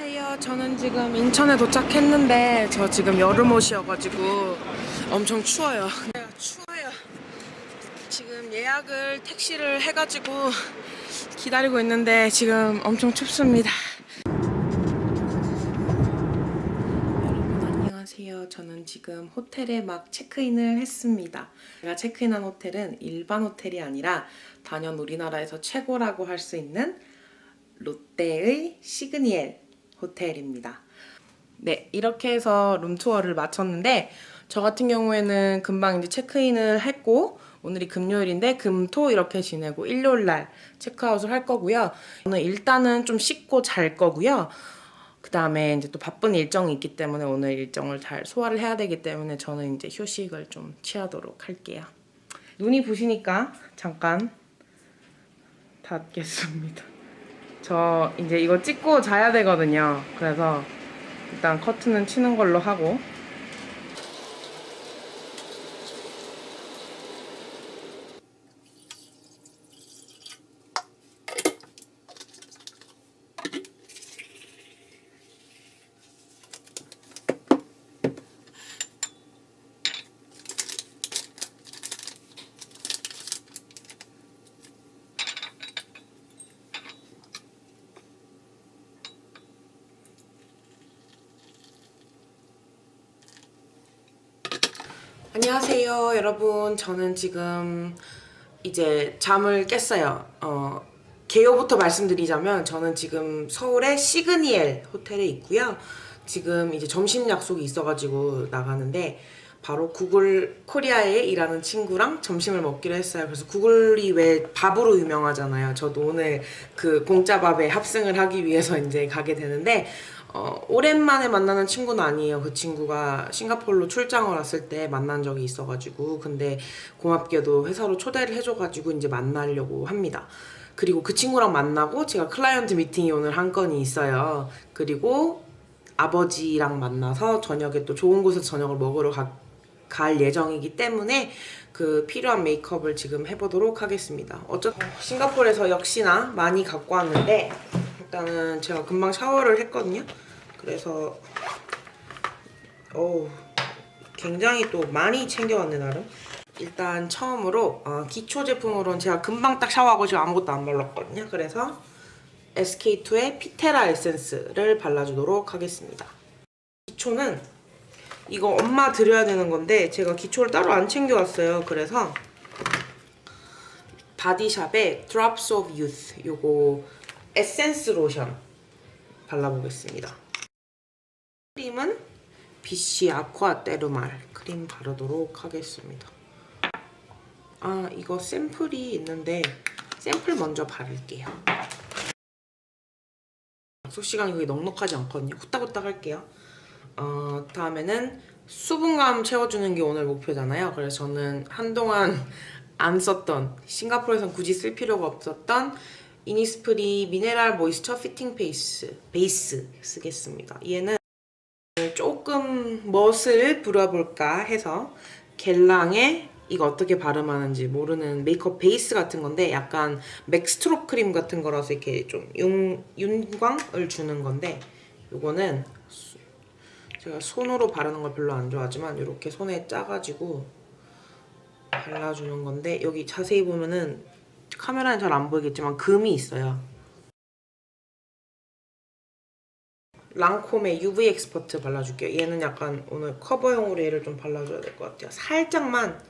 안녕하세요. 저는 지금 인천에 도착했는데 저 지금 여름 옷이어가지고 엄청 추워요. 네, 추워요. 지금 예약을 택시를 해가지고 기다리고 있는데 지금 엄청 춥습니다. 안녕하세요. 저는 지금 호텔에 막 체크인을 했습니다. 제가 체크인한 호텔은 일반 호텔이 아니라 단연 우리나라에서 최고라고 할 수 있는 롯데의 시그니엘 호텔입니다. 네, 이렇게 해서 룸투어를 마쳤는데 저 같은 경우에는 금방 이제 체크인을 했고 오늘이 금요일인데 금 토 이렇게 지내고 일요일 날 체크아웃을 할 거고요. 저는 일단은 좀 씻고 잘 거고요. 그 다음에 이제 또 바쁜 일정이 있기 때문에 오늘 일정을 잘 소화를 해야 되기 때문에 저는 이제 휴식을 좀 취하도록 할게요. 눈이 부시니까 잠깐 닫겠습니다. 저 이제 이거 찍고 자야 되거든요. 그래서 일단 커튼은 치는 걸로 하고 안녕하세요, 여러분. 저는 지금 이제 잠을 깼어요. 어, 개요부터 말씀드리자면 저는 지금 서울의 시그니엘 호텔에 있고요. 지금 이제 점심 약속이 있어가지고 나가는데 바로 구글 코리아에 일하는 친구랑 점심을 먹기로 했어요. 그래서 구글이 왜 밥으로 유명하잖아요. 저도 오늘 그 공짜밥에 합승을 하기 위해서 이제 가게 되는데 어, 오랜만에 만나는 친구는 아니에요. 그 친구가 싱가포르로 출장을 왔을 때 만난 적이 있어가지고 근데 고맙게도 회사로 초대를 해줘가지고 이제 만나려고 합니다. 그리고 그 친구랑 만나고 제가 클라이언트 미팅이 오늘 한 건이 있어요. 그리고 아버지랑 만나서 저녁에 또 좋은 곳에서 저녁을 먹으러 가, 갈 예정이기 때문에 그 필요한 메이크업을 지금 해보도록 하겠습니다. 어쩌 싱가포르에서 역시나 많이 갖고 왔는데 일단은 제가 금방 샤워를 했거든요. 그래서 어우 굉장히 또 많이 챙겨왔네 나름. 일단 처음으로 어, 기초 제품으로는 제가 금방 딱 샤워하고 지금 아무것도 안 발랐거든요. 그래서 SK2의 피테라 에센스를 발라주도록 하겠습니다. 기초는 이거 엄마 드려야 되는 건데 제가 기초를 따로 안 챙겨왔어요. 그래서 바디샵의 Drops of Youth 요거 에센스 로션 발라보겠습니다. 크림은 비쉬 아쿠아 때르말 크림 바르도록 하겠습니다. 아 이거 샘플이 있는데 샘플 먼저 바를게요. 약속 시간이 그게 넉넉하지 않거든요. 후딱후딱 할게요. 어, 다음에는 수분감 채워주는 게 오늘 목표잖아요. 그래서 저는 한동안 안 썼던 싱가포르에선 굳이 쓸 필요가 없었던 이니스프리 미네랄 모이스처 피팅 베이스 베이스 쓰겠습니다. 얘는 멋을 부려볼까 해서 겔랑에 이거 어떻게 발음하는지 모르는 메이크업 베이스 같은 건데 약간 맥스트로 크림 같은 거라서 이렇게 좀 윤, 윤광을 주는 건데 요거는 수- 제가 손으로 바르는 걸 별로 안 좋아하지만 이렇게 손에 짜가지고 발라주는 건데 여기 자세히 보면은 카메라는 잘 안 보이겠지만 금이 있어요. 랑콤의 UV 엑스퍼트 발라줄게요. 얘는 약간 오늘 커버용으로 얘를 좀 발라줘야 될 것 같아요. 살짝만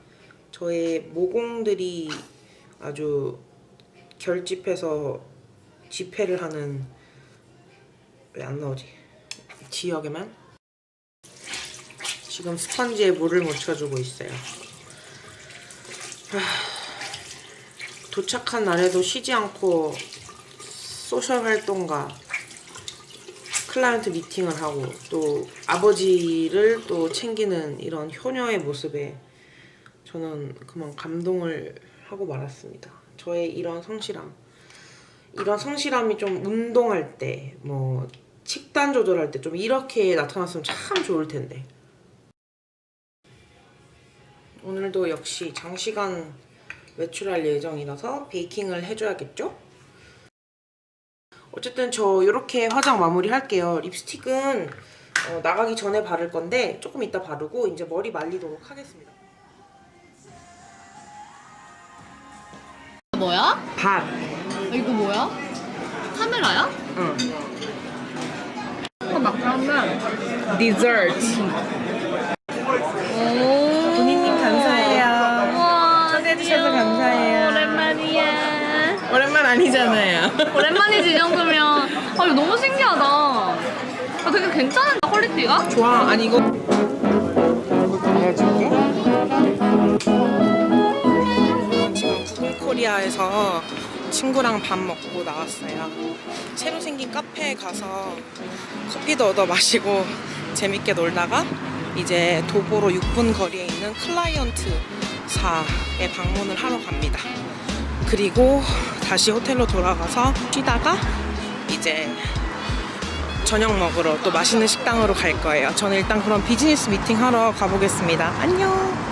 저의 모공들이 아주 결집해서 집회를 하는 왜 안 나오지? 지역에만 지금 스펀지에 물을 묻혀주고 있어요. 하, 도착한 날에도 쉬지 않고 소셜 활동과 클라이언트 미팅을 하고 또 아버지를 또 챙기는 이런 효녀의 모습에 저는 그만 감동을 하고 말았습니다. 저의 이런 성실함. 이런 성실함이 좀 운동할 때, 뭐, 식단 조절할 때 좀 이렇게 나타났으면 참 좋을 텐데. 오늘도 역시 장시간 외출할 예정이라서 베이킹을 해줘야겠죠? 어쨌든 저 이렇게 화장 마무리 할게요. 립스틱은 어, 나가기 전에 바를 건데 조금 이따 바르고 이제 머리 말리도록 하겠습니다. 뭐야? 밥. 아, 이거 뭐야? 카메라야? 응. 어, 막 그러면. 디저트. 오랜만이지, 이 정도면. 아, 이거 너무 신기하다. 아, 되게 괜찮은데, 퀄리티가? 좋아. 아니 이거 알려줄게. 지금 구글코리아에서 친구랑 밥 먹고 나왔어요. 새로 생긴 카페에 가서 커피도 얻어 마시고 재밌게 놀다가 이제 도보로 6분 거리에 있는 클라이언트 사에 방문을 하러 갑니다. 그리고 다시 호텔로 돌아가서 쉬다가 이제 저녁 먹으러 또 맛있는 식당으로 갈 거예요. 저는 일단 그럼 비즈니스 미팅 하러 가보겠습니다. 안녕.